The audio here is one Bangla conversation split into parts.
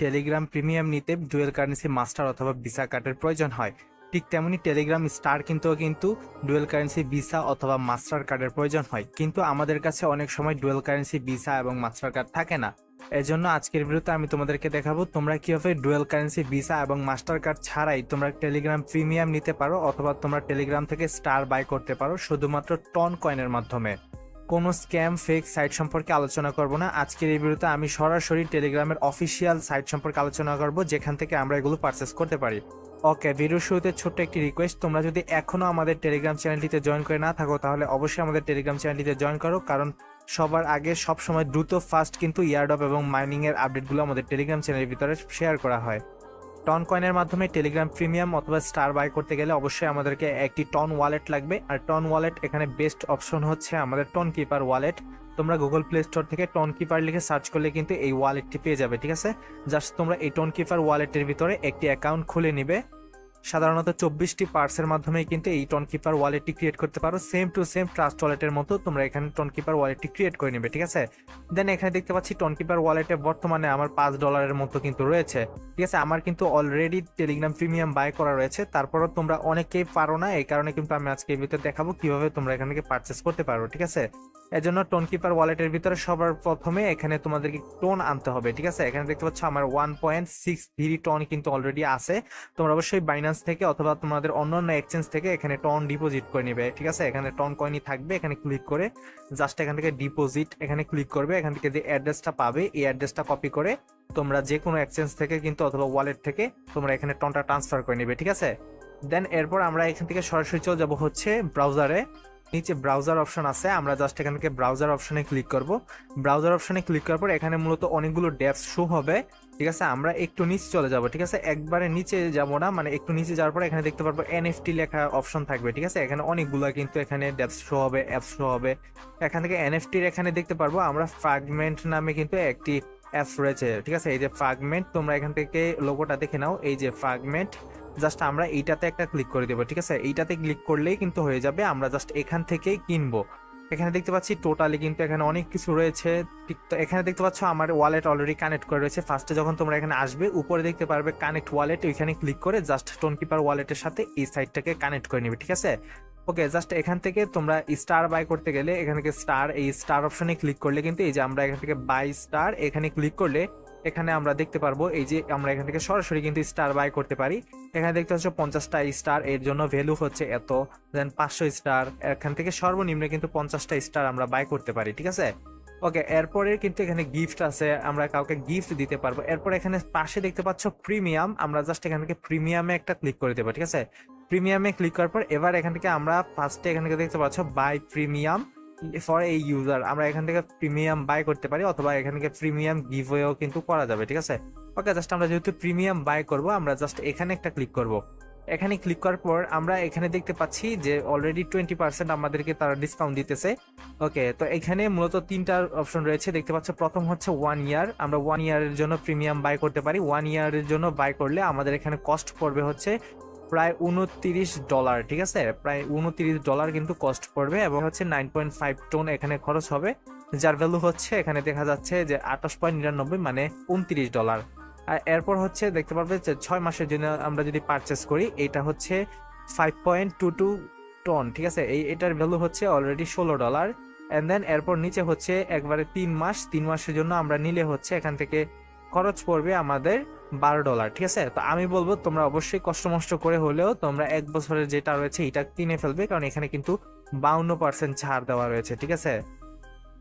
টেলিগ্রাম প্রিমিয়াম নিতে ডুয়েল কারেন্সি মাস্টার অথবা ভিসা কার্ডের প্রয়োজন হয়। ঠিক তেমনি টেলিগ্রাম স্টার কিনতেও কিন্তু ডুয়েল কারেন্সি ভিসা অথবা মাস্টার কার্ডের প্রয়োজন হয়। কিন্তু আমাদের কাছে অনেক সময় ডুয়েল কারেন্সি ভিসা এবং মাস্টার কার্ড থাকে না। এজন্য আজকের ভিডিওতে আমি তোমাদেরকে দেখাবো, তোমরা কীভাবে ডুয়েল কারেন্সি ভিসা এবং মাস্টার কার্ড ছাড়াই তোমরা টেলিগ্রাম প্রিমিয়াম নিতে পারো অথবা তোমরা টেলিগ্রাম থেকে স্টার বাই করতে পারো, শুধুমাত্র টন কয়েনের মাধ্যমে। কোনো স্ক্যাম, ফেক সাইট সম্পর্কে আলোচনা করব না। আজকের এই ভিডিওতে আমি সরাসরি টেলিগ্রামের অফিসিয়াল সাইট সম্পর্কে আলোচনা করব, যেখান থেকে আমরা এগুলো পারচেস করতে পারি। ওকে ভিডিও শুরুতে ছোট্ট একটি রিকোয়েস্ট তোমরা যদি এখনও আমাদের টেলিগ্রাম চ্যানেলটিতে জয়েন করে না থাকো, তাহলে অবশ্যই আমাদের টেলিগ্রাম চ্যানেলটিতে জয়েন করো, কারণ সবার আগে সব সময় দ্রুত ফাস্ট কিন্তু ইয়ারডপ এবং মাইনিংয়ের আপডেটগুলো আমাদের টেলিগ্রাম চ্যানেলের ভিতরে শেয়ার করা হয়। টন কয়েনের মাধ্যমে টেলিগ্রাম প্রিমিয়াম অথবা স্টার বাই করতে গেলে অবশ্যই আমাদেরকে একটি টন ওয়ালেট লাগবে। আর টন ওয়ালেট এখানে বেস্ট অপশন হচ্ছে আমাদের টন কিপার ওয়ালেট। তোমরা গুগল প্লে স্টোর থেকে টন কিপার লিখে সার্চ করলে কিন্তু এই ওয়ালেটটি পেয়ে যাবে, ঠিক আছে? জাস্ট তোমরা এই টন কিপার ওয়ালেটের ভিতরে একটি অ্যাকাউন্ট খুলে নিবে। সাধারণত চব্বিশটি পার্টসের মাধ্যমে কিন্তু এই টন কিপার ওয়ালেটটি ক্রিয়েট করতে পারো। সেম টু সেম ট্রাস্ট ওয়ালেটের মতো তোমরা এখানে টন কিপার ওয়ালেটটি ক্রিয়েট করে নেবে, ঠিক আছে? দেন এখানে দেখতে পাচ্ছি টন কিপার ওয়ালেটে বর্তমানে আমার পাঁচ ডলারের মতো কিন্তু রয়েছে, ঠিক আছে? আমার কিন্তু অলরেডি টেলিগ্রাম প্রিমিয়াম বাই করা রয়েছে। তারপরও তোমরা অনেকেই পারো না, এই কারণে কিন্তু আমি আজকে এই ভিতরে দেখাবো কীভাবে তোমরা এখান থেকে পারচেস করতে পারো, ঠিক আছে? এর জন্য টোন কিপার ওয়ালেটের ভিতরে সবার প্রথমে এখানে তোমাদেরকে টোন আনতে হবে, ঠিক আছে? এখানে দেখতে পাচ্ছ আমার one point six three TON কিন্তু অলরেডি আছে। তোমরা অবশ্যই বাইন্যান্স থেকে অথবা তোমাদের অন্যান্য এক্সচেঞ্জ থেকে এখানে টন ডিপোজিট করে নিবে, ঠিক আছে? এখানে টন কয়েনই থাকবে, এখানে ক্লিক করে জাস্ট এখান থেকে ডিপোজিট এখানে ক্লিক করবে, এখান থেকে যে অ্যাড্রেসটা পাবে, এই অ্যাড্রেসটা কপি করে তোমরা যে কোনো এক্সচেঞ্জ থেকে কিন্তু অথবা ওয়ালেট থেকে তোমরা এখানে টনটা ট্রান্সফার করে নিবে, ঠিক আছে? দেন এরপর আমরা এখান থেকে সরাসরি চলে যাব হচ্ছে ব্রাউজারে নিচে ব্রাউজার অপশন আছে, আমরা জাস্ট এখান থেকে ব্রাউজার অপশনে ক্লিক করব। ব্রাউজার অপশনে ক্লিক করার পর এখানে মূলত অনেকগুলো ড্যাপস শো হবে, ঠিক আছে? আমরা একটু নিচে চলে যাব, ঠিক আছে? একবারে নিচে যাব না মানে একটু নিচে যাওয়ার পর এখানে দেখতে পারব এনএফটি লেখা অপশন থাকবে, ঠিক আছে? এখানে অনেকগুলো কিন্তু এখানে ড্যাপস শো হবে অ্যাপস শো হবে। এখান থেকে এনএফটির এখানে দেখতে পারব, আমরা ফ্রাগমেন্ট নামে কিন্তু একটি রয়েছে, ঠিক আছে? এই যে ফ্রাগমেন্ট তোমরা এখান থেকে লোগোটা দেখে নাও। এই যে ফ্রাগমেন্ট জাস্ট আমরা এইটাতে একটা ক্লিক করে দেবো, ঠিক আছে? এইটাতে ক্লিক করলেই কিন্তু হয়ে যাবে, আমরা জাস্ট এখান থেকেই কিনবো। এখানে দেখতে পাচ্ছি টোটালি কিন্তু এখানে অনেক কিছু রয়েছে। ঠিক তো, এখানে দেখতে পাচ্ছ আমার ওয়ালেট অলরেডি কানেক্ট করে রয়েছে। ফার্স্টে যখন তোমরা এখানে আসবে, উপরে দেখতে পারবে কানেক্ট ওয়ালেট ওইখানে ক্লিক করে জাস্ট টোন কিপার ওয়ালেটের সাথে এই সাইটটাকে কানেক্ট করে নিবে, ঠিক আছে? ওকে জাস্ট এখান থেকে তোমরা স্টার বাই করতে গেলে এখান থেকে স্টার এই স্টার অপশনে ক্লিক করলে কিন্তু এই যে আমরা এখান থেকে বাই স্টার এখানে ক্লিক করলে এখানে আমরা দেখতে পারব এই যে আমরা এখান থেকে সরাসরি কিন্তু স্টার বাই করতে পারি। এখানে দেখতে পাচ্ছ পঞ্চাশটা স্টার এর জন্য ভ্যালু হচ্ছে এত দেন পাঁচশো স্টার এখান থেকে সর্বনিম্ন কিন্তু পঞ্চাশটা স্টার আমরা বাই করতে পারি, ঠিক আছে? ওকে এরপরে কিন্তু এখানে গিফট আছে, আমরা কাউকে গিফট দিতে পারব। এরপর এখানে পাশে দেখতে পাচ্ছ প্রিমিয়াম আমরা জাস্ট এখান থেকে প্রিমিয়ামে একটা ক্লিক করে দেবো, ঠিক আছে? প্রিমিয়ামে ক্লিক করার পর এবার এখান থেকে আমরা ফার্স্টে এখান থেকে দেখতে পাচ্ছ বাই প্রিমিয়াম ফর এই ইউজার আমরা এখান থেকে প্রিমিয়াম বাই করতে পারি অথবা এখান থেকে প্রিমিয়াম গিভওয়েও কিন্তু করা যাবে, ঠিক আছে? ওকে জাস্ট আমরা যেহেতু প্রিমিয়াম বাই করব, আমরা জাস্ট এখানে একটা ক্লিক করব। এখানে ক্লিক করার পর আমরা এখানে দেখতে পাচ্ছি যে অলরেডি টোয়েন্টি পার্সেন্ট আমাদেরকে তারা ডিসকাউন্ট দিতেছে। ওকে তো এখানে মূলত তিনটা অপশন রয়েছে, দেখতে পাচ্ছ প্রথম হচ্ছে ওয়ান ইয়ার আমরা ওয়ান ইয়ারের জন্য প্রিমিয়াম বাই করতে পারি। ওয়ান ইয়ারের জন্য বাই করলে আমাদের এখানে কস্ট পড়বে হচ্ছে প্রায় উনত্রিশ ডলার, ঠিক আছে? প্রায় উনত্রিশ ডলার কিন্তু কস্ট পড়বে এবং হচ্ছে নাইন পয়েন্ট ফাইভ টোন এখানে খরচ হবে, যার ভ্যালু হচ্ছে এখানে দেখা যাচ্ছে যে আঠাশ পয়েন্ট নিরানব্বই মানে উনত্রিশ ডলার। আর এরপর হচ্ছে দেখতে পারবে যে ছয় মাসের জন্য আমরা যদি পারচেস করি, এটা হচ্ছে five point two two TON ঠিক আছে? এই এটার ভ্যালু হচ্ছে অলরেডি ষোলো ডলার। অ্যান্ড দেন এরপর নিচে হচ্ছে একবারে তিন মাস, তিন মাসের জন্য আমরা নিলে হচ্ছে এখান থেকে খরচ পড়বে আমাদের বারো ডলার, ঠিক আছে? তো আমি বলব তোমরা অবশ্যই কষ্ট মষ্ট করে হলেও তোমরা এক বছরের যেটা রয়েছে এটা কিনে ফেলবে, কারণ এখানে কিন্তু বাউন্ন পার্সেন্ট ছাড় দেওয়া রয়েছে, ঠিক আছে?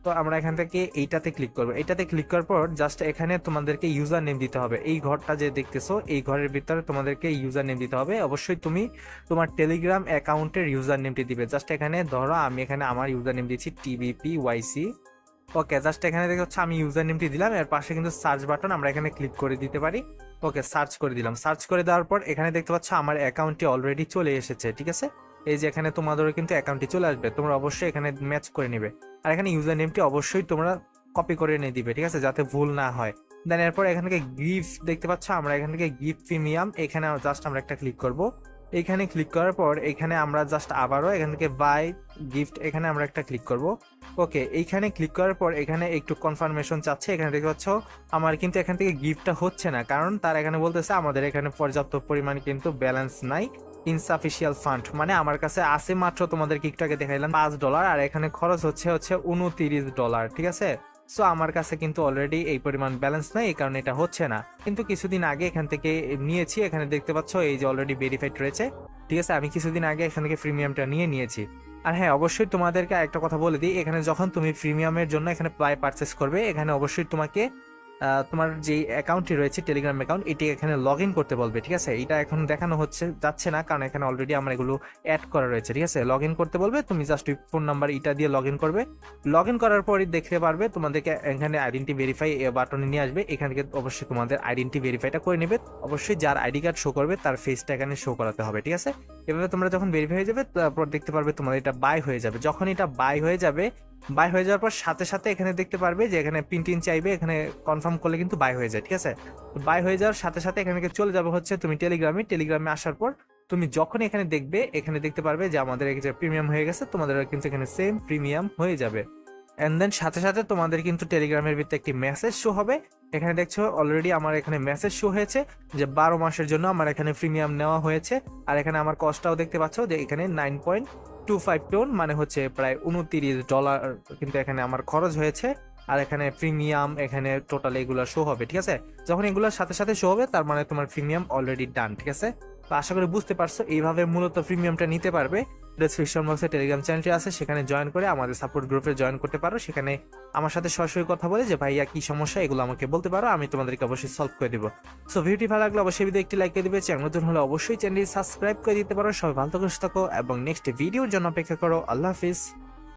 তো আমরা এখান থেকে এইটাতে ক্লিক করব। এইটাতে ক্লিক করার পর জাস্ট এখানে তোমাদেরকে ইউজার নেম দিতে হবে। এই ঘরটা যে দেখতেছো, এই ঘরের ভিতরে তোমাদেরকে ইউজার নেম দিতে হবে। অবশ্যই তুমি তোমার টেলিগ্রাম অ্যাকাউন্টের ইউজার নেমটি দিবে। জাস্ট এখানে ধরো আমি এখানে আমার ইউজার নেম দিচ্ছি টিবিপি ওয়াইসি ওকে জাস্ট এখানে দেখতে হচ্ছে আমি ইউজার নেমটি দিলাম। এর পাশে কিন্তু সার্চ বাটন আমরা এখানে ক্লিক করে দিতে পারি। ওকে সার্চ করে দিলাম। সার্চ করে দেওয়ার পর এখানে দেখতে পাচ্ছ আমার অ্যাকাউন্টটি অলরেডি চলে এসেছে, ঠিক আছে? এই যে এখানে তোমাদেরও কিন্তু অ্যাকাউন্টটি চলে আসবে, তোমরা অবশ্যই এখানে ম্যাচ করে নিবে। আর এখানে ইউজার নেমটি অবশ্যই তোমরা কপি করে নিয়ে দিবে, ঠিক আছে? যাতে ভুল না হয়। দেন এরপর এখান থেকে গিফট দেখতে পাচ্ছ, আমরা এখান থেকে গিফট প্রিমিয়াম এখানে জাস্ট আমরা একটা ক্লিক করব। এখানে ক্লিক করার পর এখানে আমরা জাস্ট আবারও এখান থেকে বাই গিফট এখানে আমরা একটা ক্লিক করব। ওকে এইখানে ক্লিক করার পর এখানে একটু কনফার্মেশন চাচ্ছে। এখানে দেখতে পাচ্ছ, আমার কিন্তু এখান থেকে গিফটটা হচ্ছে না, কারণ তার এখানে বলতেছে, আমাদের এখানে পর্যাপ্ত পরিমাণ কিন্তু ব্যালেন্স নাই ইনসাফিসিয়াল ফান্ড মানে আমার কাছে আছে মাত্র তোমাদের কিকটাকে দেখাইলাম, পাঁচ ডলার আর এখানে খরচ হচ্ছে হচ্ছে উনতিরিশ ডলার ঠিক আছে? সো আমার কাছে কিন্তু অলরেডি এই পরিমাণ ব্যালেন্স নাই, এই কারণে এটা হচ্ছে না। কিন্তু কিছুদিন আগে এখান থেকে নিয়েছি, এখানে দেখতে পাচ্ছ এই যে অলরেডি ভেরিফাইড রয়েছে। ঠিক আছে, আমি কিছুদিন আগে এখান থেকে প্রিমিয়ামটা নিয়ে নিয়েছি। আর হ্যাঁ অবশ্যই তোমাদেরকে একটা কথা বলে দিই, এখানে যখন তুমি প্রিমিয়ামের জন্য এখানে প্রায় পারচেস করবে, এখানে অবশ্যই তোমাকে তোমার যে অ্যাকাউন্টটি রয়েছে টেলিগ্রাম অ্যাকাউন্ট এটি এখানে লগ ইন করতে বলবে, ঠিক আছে? এটা এখন দেখানো হচ্ছে, যাচ্ছে না, কারণ এখানে অলরেডি আমার এগুলো অ্যাড করা রয়েছে, ঠিক আছে? লগ ইন করতে বলবে, তুমি জাস্ট ফোন নাম্বার এটা দিয়ে লগ ইন করবে। লগ ইন করার পরই দেখতে পারবে, তোমাদেরকে এখানে আইডেন্টি ভেরিফাই বাটনে নিয়ে আসবে, এখান থেকে অবশ্যই তোমাদের আইডেন্টি ভেরিফাইটা করে নেবে। অবশ্যই যার আইডি কার্ড শো করবে, তার ফেসটা এখানে শো করাতে হবে, ঠিক আছে? এভাবে তোমরা যখন ভেরিফাই হয়ে যাবে, তারপর দেখতে পারবে তোমাদের এটা বাই হয়ে যাবে। যখন এটা বাই হয়ে যাবে বাই হয়ে যাওয়ার পর সাথে সাথে এখানে দেখতে পারবে যে এখানে পিন টিন চাইবে, এখানে কনফার্ম করলে কিন্তু বাই হয়ে যায়, ঠিক আছে? বাই হয়ে যাওয়ার সাথে সাথে এখানে চলে যাবে হচ্ছে তুমি টেলিগ্রামে টেলিগ্রামে আসার পর তুমি যখন এখানে দেখবে, এখানে দেখতে পারবে যে আমাদের যে প্রিমিয়াম হয়ে গেছে, তোমাদের কিন্তু এখানে সেম প্রিমিয়াম হয়ে যাবে। এন্ড দেন সাথে সাথে তোমাদের কিন্তু টেলিগ্রামের ভিতরে একটি মেসেজ শো হবে। এখানে দেখছ অলরেডি আমার এখানে মেসেজ শো হয়েছে যে বারো মাসের জন্য আমার এখানে প্রিমিয়াম নেওয়া হয়েছে। আর এখানে আমার কস্টটাও দেখতে পাচ্ছ যে এখানে nine point two five TON মানে হচ্ছে প্রায় উনতিরিশ ডলার কিন্তু এখানে আমার খরচ হয়েছে। আর এখানে প্রিমিয়াম এখানে টোটাল এগুলো শো হবে, ঠিক আছে? যখন এগুলোর সাথে সাথে শো হবে, তার মানে তোমার প্রিমিয়াম অলরেডি ডান ঠিক আছে? তো আশা করি বুঝতে পারছ, এইভাবে মূলত প্রিমিয়ামটা নিতে পারবে। ডেসক্রিপশন বক্সে টেলিগ্রাম চ্যানেলটি আছে, সেখানে জয়েন করে আমাদের সাপোর্ট গ্রুপে জয়েন করতে পারো। সেখানে আমার সাথে সরাসরি কথা বলে যে, ভাইয়া, কি সমস্যা? এগুলো আমাকে বলতে পারো, আমি তোমাদেরকে অবশ্যই সলভ করে দিব। সো ভিডিওটি ভালো লাগলে অবশ্যই ভিডিও একটি লাইক করে দিবে। চ্যানেল নতুন হলে অবশ্যই চ্যানেলটি সাবস্ক্রাইব করে দিতে পারো। সবাই ভালো থাকো এবং নেক্সট ভিডিওর জন্য অপেক্ষা করো। আল্লাহ হাফিজ।